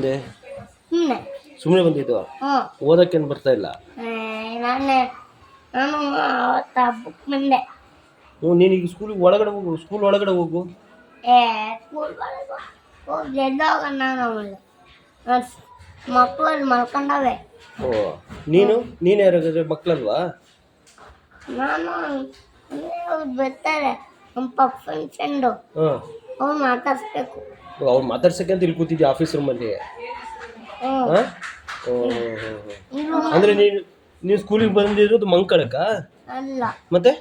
ಬಂದೆ. ಸುಮ್ಮನೆ ಸುಮ್ಮನೆ ಬಂದಿದ್ದು? ಓದಕ್ಕೆ ಓದಕ್ಕೇನು ಬರ್ತಾ ಇಲ್ಲ? ನಾನೇ ನಾನು ಅವತ್ತು ಹಬ್ಬಕ್ಕೆ ಬಂದೆ. ಹ್ಞೂ ನೀನು ಈಗ ಸ್ಕೂಲಿಗೆ ಒಳಗಡೆ ಹೋಗು ಸ್ಕೂಲ್ ಒಳಗಡೆ ಹೋಗು. ಏ ಸ್ಕೂಲ್ ಹೋಗಿ ನಾನು ಮಕ್ಕಳು ಮಲ್ಕೊಂಡವೆ. ಓ ನೀನು? ನೀನು ಯಾರಾದ್ರೆ ಮಕ್ಕಳಲ್ವಾ? ನಾನು ಬರ್ತಾರೆ ನಮ್ಮ ಪಪ್ಪನ ಫ್ರೆಂಡು ಹಾಂ ಅವ್ರು ಮಾತಾಡ್ಸ್ಬೇಕು. ಅವ್ರು ಮಾತಾಡ್ಸಕ್ಕೆ ಅಂತ ಇಲ್ಲಿ ಕೂತಿದ್ದೆ ಆಫೀಸ್ ರೂಮಲ್ಲಿ ಹಾಂ? ಅಂದರೆ ನೀನು ನೀವು ಸ್ಕೂಲಿಗೆ ಬಂದಿರೋದು ಮಂಕಳಕ್ಕ? ಅಲ್ಲ. ಮತ್ತೆ?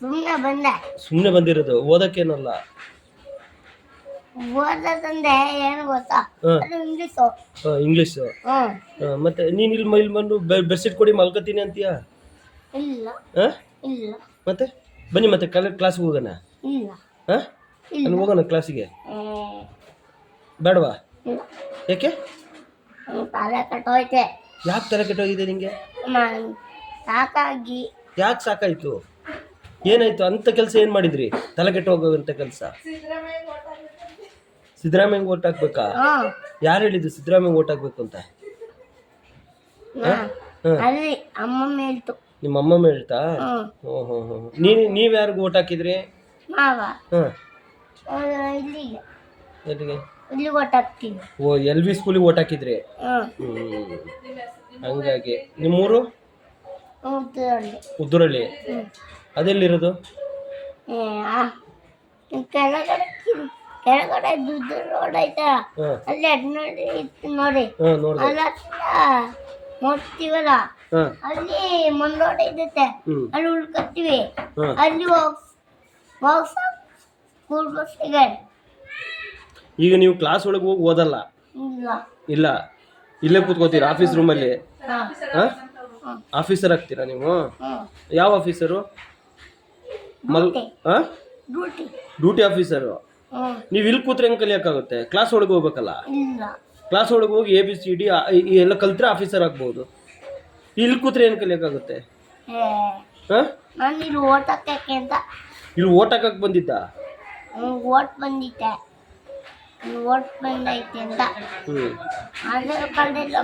ಸುಮ್ಮನೆ ಬಂದೆ. ಸುಮ್ಮನೆ ಬಂದಿರೋದು ಓದಕ್ಕೇನಲ್ಲ? ಓದೋದಂದೆ ಏನು ಗೊತ್ತಾ? ಹಾಂ. ಅದು ಇಂಗ್ಲೀಷು. ಇಂಗ್ಲೀಷು. ಹ್ಞೂ ಮತ್ತೆ ನೀನು ಇಲ್ಲಿ ಇಲ್ಲಿ ಬಂದು ಬೆಡ್ಶೀಟ್ ಕೊಡಿ ಮಲ್ಕೋತೀನಿ ಅಂತೀಯಾ? ಇಲ್ಲ. ಹಾಂ? ಇಲ್ಲ. ಮತ್ತೆ? ಬನ್ನಿ ಮತ್ತೆ ಕಲ ಕ್ಲಾಸ್ಗೆ ಹೋಗೋಣ. ಹಾಂ? ಹೋಗೋಣ ಕ್ಲಾಸಿಗೆ ಬೇಡವಾ? ಯಾಕೆ ನಂಗ್ ತಲೆ ಕಟ್ಟೋಯ್ತೆ. ಯಾಕೆ ತಲೆ ಕೆಟ್ಟೋಗಿದೆ ನಿಂಗೆ? ಸಾಕಾಗಿ. ಯಾಕೆ ಸಾಕಾಯ್ತು? ಏನಾಯ್ತು? ಅಂತ ಕೆಲಸ ಏನು ಮಾಡಿದ್ರಿ? ತಲೆ ಅಂತ ಕೆಲಸ? ಸಿದ್ದರಾಮಯ್ಯ ಓಟ್ ಹಾಕ್ಬೇಕಾ? ಯಾರು ಹೇಳಿದ್ರು ಸಿದ್ದರಾಮಯ್ಯ ಓಟ್ ಹಾಕ್ಬೇಕು ಅಂತ? ಅಮ್ಮಮ್ಮ ಹೇಳ್ತು ನಿಮ್ಮ ಅಮ್ಮ ಹೇಳ್ತಾ ನೀನು ನೀವು ಯಾರಿಗೂ ಓಟ್ ಹಾಕಿದ್ರಿ? ಮಾವ. ಹಾಂ. ಅವ್ರು ಇಲ್ಲಿಗೆ. ಎಲ್ಲಿಗೆ? ಇಲ್ಲಿ ಒಟ್ಟಾಗ್ತೀನಿ ಓ ಎಲ್ ವಿ ಸ್ಕೂಲಿಗೆ ಓಟ್ ಹಾಕಿದ್ರಿ? ಹ್ಞೂ ಹಂಗಾಗಿ. ನಿಮ್ಮೂರು? ಹ್ಞೂ ಅದೆಲ್ಲಿರೋದು? ಕೆಳಗಡೆ ಕಿ- ಕೆಳಗಡೆ ದುಡ್ಡು ರೋಡ್ ಐತಾ? ಹಾಂ ಅಲ್ಲಿ ಅದ್ ನೋಡಿ ಇತ್ತು ನೋಡಿ. ಹಾಂ ನೋಡಿದೆ. ಅಲ್ಲಿ ಹತ್ರ ನೋಡ್ತೀವಲ್ಲ? ಅಲ್ಲಿ ಮಂಡೋಟ ಇರುತ್ತೆ. ಹ್ಞೂ ಅಲ್ಲಿ ಉಳ್ಕೊತೀವಿ. ಅಲ್ಲಿ ಸ್ಕೂಲ್ ಬಸ್ಸಿಗೆ ಈಗ ನೀವು ಕ್ಲಾಸ್ ಒಳಗೆ ಹೋಗಿ ಓದಲ್ಲ? ಇಲ್ಲ. ಇಲ್ಲ. ಕೂತ್ಕೋತೀರಾ ಆಫೀಸ್ ರೂಮಲ್ಲಿ ಅಲ್ಲಿ. ಆಫೀಸರ್ ಆಗ್ತೀರಾ ನೀವು? ಯಾವ ಆಫೀಸರು ಮಲ್ ಡ್ಯೂಟಿ ಹಾಂ? ಡ್ಯೂಟಿ ಡ್ಯೂಟಿ ಆಫೀಸರು ನೀವು ಇಲ್ಲಿ ಕೂತ್ರೆ ಹೆಂಗೆ ಕಲಿಯೋಕ್ಕಾಗುತ್ತೆ? ಕ್ಲಾಸ್ ಒಳಗೆ ಹೋಗ್ಬೇಕಲ್ಲ? ಕ್ಲಾಸ್ ಒಳಗೆ ಹೋಗಿ ಎ ಬಿ ಸಿ ಡಿ ಎಲ್ಲ ಕಲ್ತ್ರೆ ಆಫೀಸರ್ ಆಗ್ಬೋದು. ಇಲ್ಲಿ ಕೂತ್ರೆ ಏನು ಕಲಿಯೋಕ್ಕಾಗುತ್ತೆ? ಹಾಂ? ನಾನು ಇಲ್ಲಿ ಓಟಕ್ಕೆ ಅಂತ. ಇಲ್ಲಿ ಓಟ್ ಹಾಕಕ್ಕೆ ಬಂದಿದ್ದ? ಓಟ್ ಬಂದಿದ್ದೆ. ಓಟ್ ಬಂದೈತೆ ಅಂತ. ಹ್ಞೂ ಆಧಾರ್ ಕಾರ್ಡ್ ಎಲ್ಲ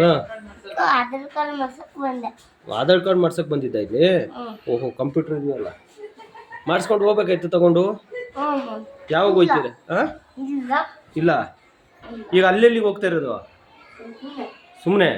ಹಾಂ. ಆಧಾರ್ ಕಾರ್ಡ್ ಮಾಡ್ಸಕ್ ಬಂದೆ. ಆಧಾರ್ ಕಾರ್ಡ್ ಬಂದಿದ್ದ ಇಲ್ಲಿ? ಓಹೋ ಕಂಪ್ಯೂಟರ್ ಇದೆಯಲ್ಲ ಮಾಡಿಸ್ಕೊಂಡು ಹೋಗ್ಬೇಕಾಯ್ತು ತಗೊಂಡು? ಯಾವಾಗ ಹೋಯ್ತೀರ? ಹಾಂ? ಇಲ್ಲ. ಈಗ ಅಲ್ಲೆಲ್ಲಿಗೆ ಹೋಗ್ತಾ ಇರೋದು. ಸುಮ್ಮನೆ